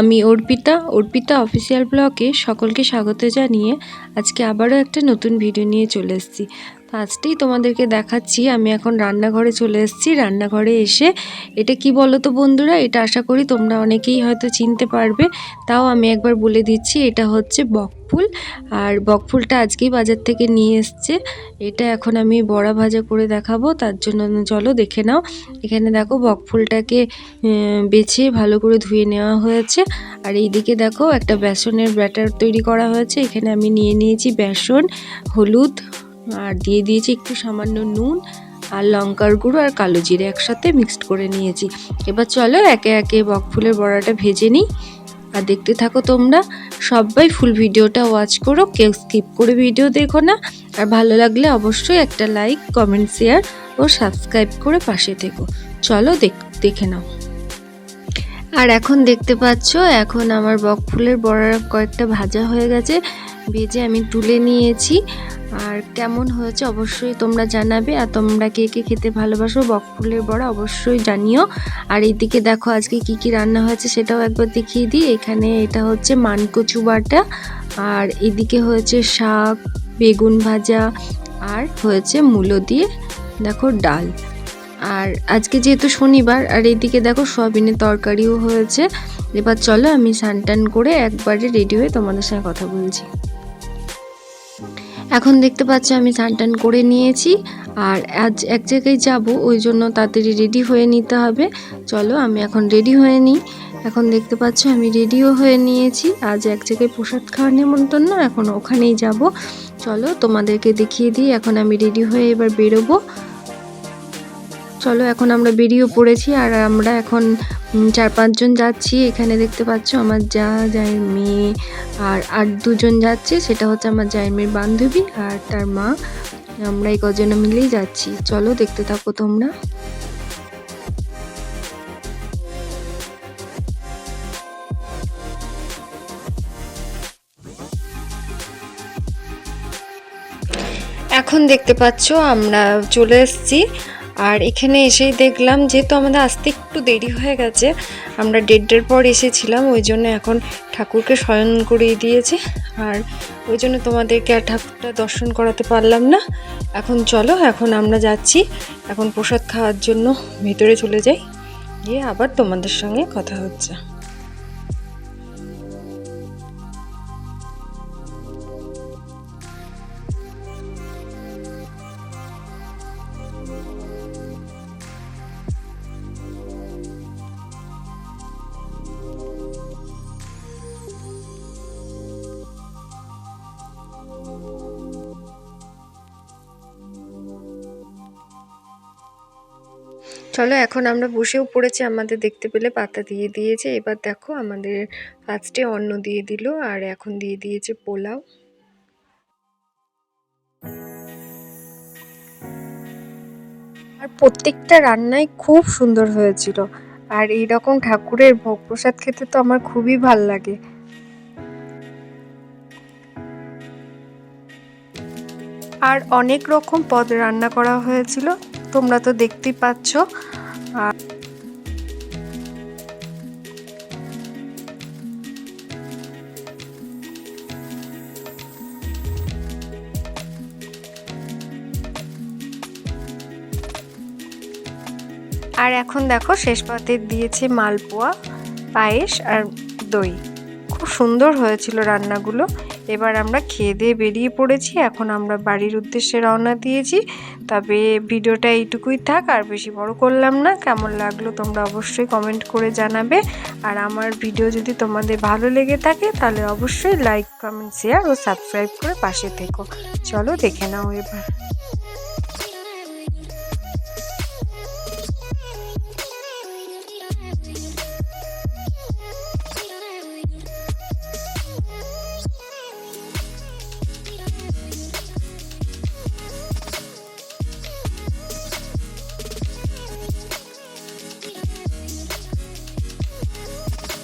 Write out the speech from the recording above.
আমি অর্পিতা অর্পিতা অফিসিয়াল ব্লগে সকলকে স্বাগত জানিয়ে আজকে আবারও একটা নতুন ভিডিও নিয়ে চলে এসেছি। ফার্স্টেই তোমাদেরকে দেখাচ্ছি আমি এখন রান্নাঘরে চলে এসেছি। রান্নাঘরে এসে এটা কি বলো তো বন্ধুরা? এটা আশা করি তোমরা অনেকেই হয়তো চিনতে পারবে। তাও আমি একবার বলে দিচ্ছি এটা হচ্ছে বকফুল আর বকফুলটা আজকেই বাজার থেকে নিয়ে এসছে। এটা এখন আমি বড়া ভাজা করে দেখাবো। তার জন্য চলো দেখে নাও। এখানে দেখো বকফুলটাকে আহ, বেছে ভালো করে ধুয়ে নেওয়া হয়েছে। আর এইদিকে দেখো একটা বেসনের ব্যাটার তৈরি করা হয়েছে। এখানে আমি নিয়ে নিয়েছি বেসন হলুদ আর দিয়ে দিয়েছি একটু সামান্য নুন আর লঙ্কার গুঁড়ো আর কালো জিরে একসাথে মিক্সড করে নিয়েছি। এবার চলো একে একে বকফুলের বড়াটা ভেজে নিই। আর দেখতে থাকো তোমরা, সবাই ফুল ভিডিওটা ওয়াচ করো, কেউ স্কিপ করে ভিডিও দেখো না। আর ভালো লাগলে অবশ্যই একটা লাইক কমেন্ট শেয়ার ও সাবস্ক্রাইব করে পাশে থেকো। চলো দেখ- দেখে নাও। আর এখন দেখতে পাচ্ছ, এখন আমার বকফুলের বড়া কয়েকটা ভাজা হয়ে গেছে, ভেজে আমি তুলে নিয়েছি। আর কেমন হয়েছে অবশ্যই তোমরা জানাবে, আর তোমরা কে কে খেতে ভালোবাসো বকফুলের বড়া অবশ্যই জানিও। আর এইদিকে দেখো আজকে কি কি রান্না হয়েছে সেটাও একবার দেখিয়ে দিই। এখানে এটা হচ্ছে মানকচু বাটা, আর এদিকে হয়েছে শাক, বেগুন ভাজা, আর হয়েছে মূলো দিয়ে, দেখো ডাল। আর আজকে যেহেতু শনিবার, আর এইদিকে দেখো সয়াবিনের তরকারিও হয়েছে। এবার চলো আমি সানটান করে একবারে রেডি হয়ে তোমাদের সঙ্গে কথা বলছি। এখন দেখতে পাচ্ছ আমি সানটান করে নিয়েছি, আর আজ এক জায়গায় যাব, ওই জন্য তাড়াতাড়ি রেডি হয়ে নিতে হবে। চলো আমি এখন রেডি হয়ে নিই। এখন দেখতে পাচ্ছ আমি রেডিও হয়ে নিয়েছি। আজ এক জায়গায় প্রসাদ খাওয়ার নেমন্তন্ন, এখন ওখানেই যাব। চলো তোমাদেরকে দেখিয়ে দিই, এখন আমি রেডি হয়ে এবার বেরোবো। চলো, এখন আমরা বেরিয়ে পড়েছি আর আমরা এখন চার পাঁচজন যাচ্ছি। এখানে দেখতে পাচ্ছ আমার যা জায়ের মেয়ে আর আর দুজন যাচ্ছে। সেটা হচ্ছে আমার জায়ের মেয়ের বান্ধবী আর তার মা। আমরা এই কজনে মিলেই যাচ্ছি। চলো, দেখতে থাকো তোমরা। এখন দেখতে পাচ্ছ আমরা চলে এসেছি। আর এখানে এসেই দেখলাম যেহেতু আমাদের আসতে একটু দেরি হয়ে গেছে, আমরা দেড়টার পর এসেছিলাম, ওই জন্য এখন ঠাকুরকে শয়ন করিয়ে দিয়েছে। আর ওই জন্য তোমাদেরকে আর ঠাকুরটা দর্শন করাতে পারলাম না। এখন চলো, এখন আমরা যাচ্ছি। এখন প্রসাদ খাওয়ার জন্য ভেতরে চলে যাই। গিয়ে আবার তোমাদের সঙ্গে কথা হচ্ছে। চলো, এখন আমরা বসেও পড়েছি, আমাদের দেখতে পেলে পাতা দিয়ে দিয়েছে। এবার দেখো, আমাদের ফার্স্টে অন্ন দিয়ে দিল, আর এখন দিয়ে দিয়েছে পোলাও। আর প্রত্যেকটা রান্নাই খুব সুন্দর হয়েছিল, আর এই রকম ঠাকুরের ভোগ প্রসাদ খেতে তো আমার খুবই ভালো লাগে। আর অনেক রকম পদ রান্না করা হয়েছিল। তোমরা তো দেখতেই পাচ্ছ। আর আর এখন দেখো, শেষ পাতে দিয়েছে মালপোয়া, পায়েস আর দই। খুব সুন্দর হয়েছিল রান্নাগুলো। এবার আমরা খেয়ে দিয়ে বেরিয়ে পড়েছি। এখন আমরা বাড়ির উদ্দেশ্যে রওনা দিয়েছি। তবে ভিডিওটা এইটুকুই থাক, আর বেশি বড় করলাম না। কেমন লাগল তোমরা অবশ্যই কমেন্ট করে জানাবে। আর আমার ভিডিও যদি তোমাদের ভালো লেগে থাকে, তাহলে অবশ্যই লাইক কমেন্ট শেয়ার ও সাবস্ক্রাইব করে পাশে থেকো। চলো দেখে নাও এবার।